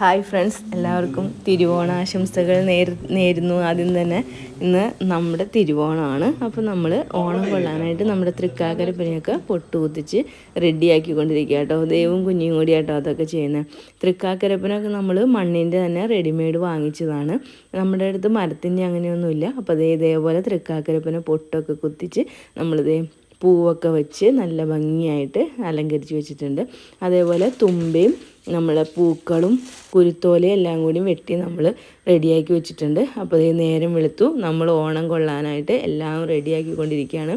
Hi friends എല്ലാവർക്കും തിരുവോണാശംസകൾ നേർ നേരുന്നു. ആദ്യം തന്നെ ഇന്ന് നമ്മുടെ തിരുവോണമാണ്. അപ്പോൾ നമ്മൾ ഓണം കൊള്ളാനായിട്ട് നമ്മുടെ തൃക്കാക്കര പിന്നെയൊക്കെ പൊട്ടുകുത്തിച്ച് റെഡിയാക്കിക്കൊണ്ടിരിക്കുക കേട്ടോ. ദൈവം കുഞ്ഞും കൂടി കേട്ടോ അതൊക്കെ ചെയ്യുന്നത് തൃക്കാക്കരപ്പനൊക്കെ നമ്മൾ മണ്ണിന്റെ തന്നെ റെഡിമെയ്ഡ് വാങ്ങിച്ചതാണ്. നമ്മുടെ അടുത്ത് മരത്തിന്റെ അങ്ങനെയൊന്നുമില്ല. അപ്പോൾ അതേ ഇതേപോലെ തൃക്കാക്കരപ്പനെ പൊട്ടൊക്കെ കുത്തിച്ച് നമ്മളിതേ പൂവൊക്കെ വെച്ച് നല്ല ഭംഗിയായിട്ട് അലങ്കരിച്ച് വെച്ചിട്ടുണ്ട്. അതേപോലെ തുമ്പയും നമ്മളെ പൂക്കളും കുരുത്തോലയും എല്ലാം കൂടി വെട്ടി നമ്മൾ റെഡിയാക്കി വെച്ചിട്ടുണ്ട്. അപ്പോൾ ഈ നേരം വെളുത്തു. നമ്മൾ ഓണം കൊള്ളാനായിട്ട് എല്ലാം റെഡിയാക്കി കൊണ്ടിരിക്കുകയാണ്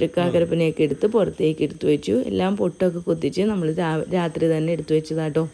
തൃക്കാക്കരപ്പനെയൊക്കെ എടുത്ത് പുറത്തേക്ക് എടുത്തു വെച്ചു. എല്ലാം പൊട്ടൊക്കെ കുത്തിച്ച് നമ്മൾ രാത്രി തന്നെ എടുത്തു വെച്ചതാട്ടോ.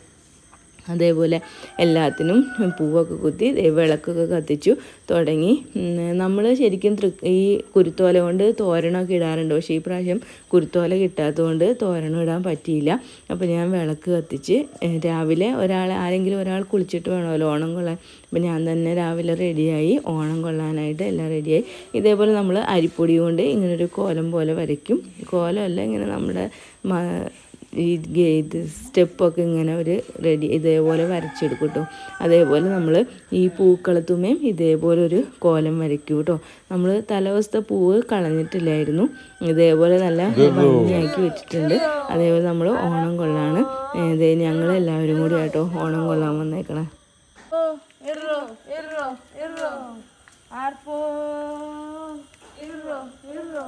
അതേപോലെ എല്ലാത്തിനും പൂവൊക്കെ കുത്തി വിളക്കൊക്കെ കത്തിച്ചു തുടങ്ങി. നമ്മൾ ശരിക്കും തൃ ഈ കുരുത്തോല കൊണ്ട് തോരണമൊക്കെ ഇടാറുണ്ട്. പക്ഷേ ഈ പ്രാവശ്യം കുരുത്തോല കിട്ടാത്തതുകൊണ്ട് തോരണം ഇടാൻ പറ്റിയില്ല. അപ്പോൾ ഞാൻ വിളക്ക് കത്തിച്ച് രാവിലെ ഒരാൾ ആരെങ്കിലും ഒരാൾ കുളിച്ചിട്ട് വേണമല്ലോ ഓണം കൊള്ളാൻ. അപ്പോൾ ഞാൻ തന്നെ രാവിലെ റെഡിയായി ഓണം കൊള്ളാനായിട്ട് എല്ലാം റെഡിയായി. ഇതേപോലെ നമ്മൾ അരിപ്പൊടി കൊണ്ട് ഇങ്ങനൊരു കോലം പോലെ വരയ്ക്കും. കോലമല്ല ഇങ്ങനെ നമ്മുടെ ഈ ഇത് സ്റ്റെപ്പൊക്കെ ഇങ്ങനെ ഒരു റെഡി ഇതേപോലെ വരച്ചെടുക്കും കേട്ടോ അതേപോലെ നമ്മൾ ഈ പൂക്കളത്തുമേയും ഇതേപോലെ ഒരു കോലം വരയ്ക്കും കേട്ടോ. നമ്മൾ തലവസ്ഥ പൂവ് കളഞ്ഞിട്ടില്ലായിരുന്നു. ഇതേപോലെ നല്ല ഭംഗിയാക്കി വെച്ചിട്ടുണ്ട്. അതേപോലെ നമ്മൾ ഓണം കൊള്ളാണ്. ഇതേ ഞങ്ങൾ എല്ലാവരും കൂടി കേട്ടോ ഓണം കൊള്ളാൻ വന്നേക്കണേ.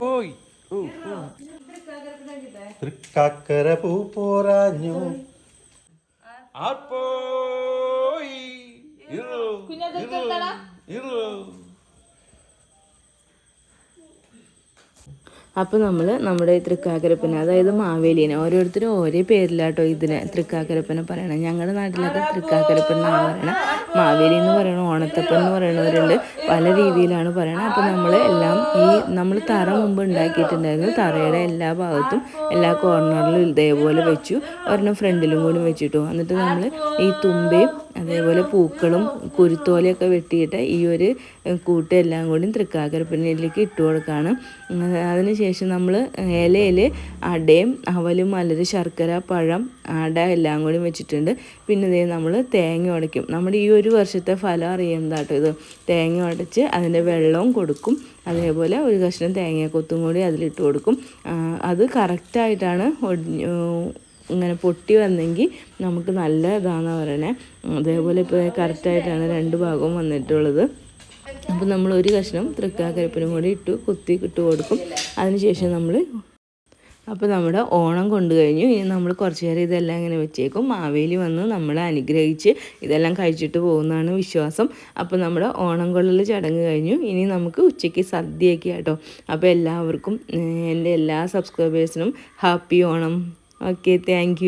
പോയി. തൃക്കാക്കര പൂ പോരാഞ്ഞു ആർപ്പോയി ഇറു അപ്പോൾ നമ്മൾ നമ്മുടെ തൃക്കാക്കരപ്പന അതായത് മാവേലിനെ ഓരോരുത്തരും ഓരോ പേരിലാട്ടോ ഇതിനെ തൃക്കാക്കരപ്പന പറയണം. ഞങ്ങളുടെ നാട്ടിലൊക്കെ തൃക്കാക്കരപ്പന എന്നാണ് പറയണത് മാവേലി എന്ന് പറയണ ഓണത്തപ്പൻ എന്ന് പറയണവരുണ്ട്. പല രീതിയിലാണ് പറയണത്. അപ്പോൾ നമ്മൾ എല്ലാം ഈ നമ്മൾ തറ മുമ്പ് ഉണ്ടാക്കിയിട്ടുണ്ടായിരുന്നു. തറയുടെ എല്ലാ ഭാഗത്തും എല്ലാ കോർണറിലും ഇതേപോലെ വെച്ചു. ഒരെണ്ണം ഫ്രണ്ടിലും കൂടി വെച്ചിട്ടു. എന്നിട്ട് നമ്മൾ ഈ തുമ്പയും അതേപോലെ പൂക്കളും കുരുത്തോലയൊക്കെ വെട്ടിയിട്ട് ഈ ഒരു കൂട്ട് എല്ലാം കൂടി തൃക്കാക്കരപ്പനയിലേക്ക് ഇട്ട് കൊടുക്കുകയാണ് അതിനുശേഷം നമ്മൾ ഇലയിൽ അടയും അവലും അല്ലത് ശർക്കര പഴം അട എല്ലാം കൂടി വെച്ചിട്ടുണ്ട്. പിന്നെ ഇതേ നമ്മൾ തേങ്ങ ഉടയ്ക്കും നമ്മുടെ ഈ ഒരു വർഷത്തെ ഫലം അറിയുന്നതാട്ടോ ഇത്. തേങ്ങ ഉടച്ച് അതിന്റെ വെള്ളവും കൊടുക്കും. അതേപോലെ ഒരു കഷ്ണം തേങ്ങ കൂടി അതിലിട്ട് കൊടുക്കും. അത് കറക്റ്റായിട്ടാണ് ഇങ്ങനെ പൊട്ടി വന്നെങ്കിൽ നമുക്ക് നല്ല ഇതാണെന്ന് പറയണേ. അതേപോലെ ഇപ്പോൾ കറക്റ്റായിട്ടാണ് രണ്ട് ഭാഗവും വന്നിട്ടുള്ളത്. അപ്പോൾ നമ്മൾ ഒരു കഷ്ണം തൃക്കാക്കരപ്പിനും കൂടി ഇട്ട് കുത്തി ഇട്ട് കൊടുക്കും. അതിനുശേഷം നമ്മൾ അപ്പോൾ നമ്മുടെ ഓണം കൊണ്ടു കഴിഞ്ഞു. ഇനി നമ്മൾ കുറച്ച് നേരം ഇതെല്ലാം ഇങ്ങനെ വെച്ചേക്കും. മാവേലി വന്ന് നമ്മളെ അനുഗ്രഹിച്ച് ഇതെല്ലാം കഴിച്ചിട്ട് പോകുന്നതാണ് വിശ്വാസം. അപ്പോൾ നമ്മുടെ ഓണം കൊള്ളൽ ചടങ്ങ് കഴിഞ്ഞു. ഇനി നമുക്ക് ഉച്ചയ്ക്ക് സദ്യയൊക്കെ കേട്ടോ അപ്പോൾ എല്ലാവർക്കും എന്റെ എല്ലാ സബ്സ്ക്രൈബേഴ്സിനും happy Onam. Okay thank